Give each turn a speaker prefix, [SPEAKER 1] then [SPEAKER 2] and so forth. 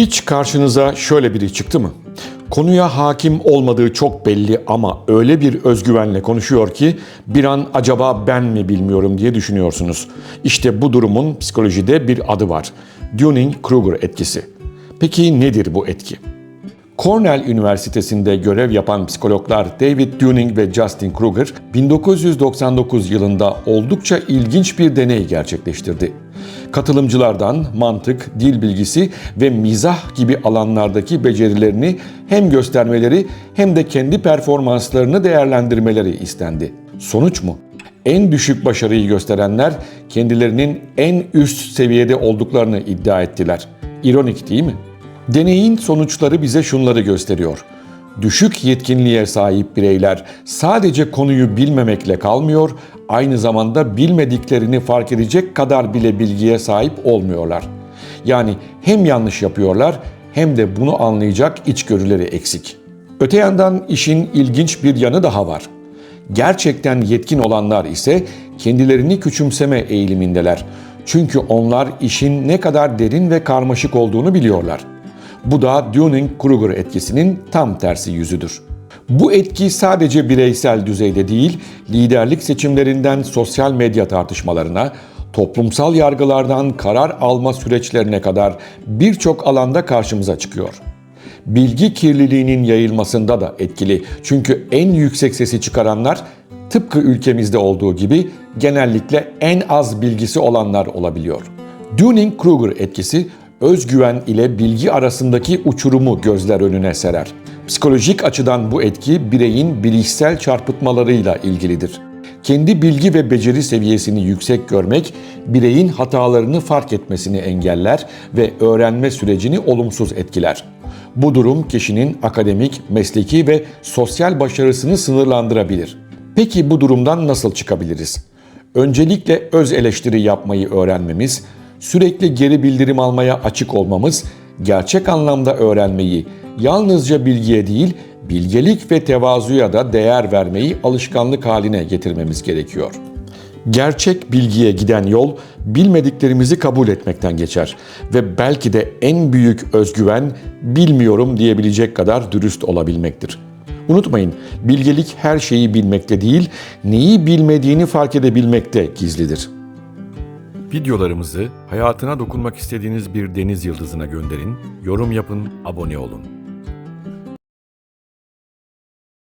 [SPEAKER 1] Hiç karşınıza şöyle biri çıktı mı? Konuya hakim olmadığı çok belli ama öyle bir özgüvenle konuşuyor ki bir an acaba ben mi bilmiyorum diye düşünüyorsunuz. İşte bu durumun psikolojide bir adı var. Dunning-Kruger etkisi. Peki nedir bu etki? Cornell Üniversitesi'nde görev yapan psikologlar David Dunning ve Justin Kruger 1999 yılında oldukça ilginç bir deney gerçekleştirdi. Katılımcılardan mantık, dil bilgisi ve mizah gibi alanlardaki becerilerini hem göstermeleri hem de kendi performanslarını değerlendirmeleri istendi. Sonuç mu? En düşük başarıyı gösterenler kendilerinin en üst seviyede olduklarını iddia ettiler. İronik değil mi? Deneyin sonuçları bize şunları gösteriyor. Düşük yetkinliğe sahip bireyler sadece konuyu bilmemekle kalmıyor, aynı zamanda bilmediklerini fark edecek kadar bile bilgiye sahip olmuyorlar. Yani hem yanlış yapıyorlar hem de bunu anlayacak içgörüleri eksik. Öte yandan işin ilginç bir yanı daha var. Gerçekten yetkin olanlar ise kendilerini küçümseme eğilimindeler. Çünkü onlar işin ne kadar derin ve karmaşık olduğunu biliyorlar. Bu da Dunning-Kruger etkisinin tam tersi yüzüdür. Bu etki sadece bireysel düzeyde değil, liderlik seçimlerinden sosyal medya tartışmalarına, toplumsal yargılardan karar alma süreçlerine kadar birçok alanda karşımıza çıkıyor. Bilgi kirliliğinin yayılmasında da etkili. Çünkü en yüksek sesi çıkaranlar tıpkı ülkemizde olduğu gibi genellikle en az bilgisi olanlar olabiliyor. Dunning-Kruger etkisi özgüven ile bilgi arasındaki uçurumu gözler önüne serer. Psikolojik açıdan bu etki bireyin bilişsel çarpıtmalarıyla ilgilidir. Kendi bilgi ve beceri seviyesini yüksek görmek, bireyin hatalarını fark etmesini engeller ve öğrenme sürecini olumsuz etkiler. Bu durum kişinin akademik, mesleki ve sosyal başarısını sınırlandırabilir. Peki bu durumdan nasıl çıkabiliriz? Öncelikle öz eleştiri yapmayı öğrenmemiz, sürekli geri bildirim almaya açık olmamız, gerçek anlamda öğrenmeyi, yalnızca bilgiye değil, bilgelik ve tevazuya da değer vermeyi alışkanlık haline getirmemiz gerekiyor. Gerçek bilgiye giden yol bilmediklerimizi kabul etmekten geçer ve belki de en büyük özgüven bilmiyorum diyebilecek kadar dürüst olabilmektir. Unutmayın, bilgelik her şeyi bilmekte değil, neyi bilmediğini fark edebilmekte gizlidir.
[SPEAKER 2] Videolarımızı hayatına dokunmak istediğiniz bir deniz yıldızına gönderin, yorum yapın, abone olun.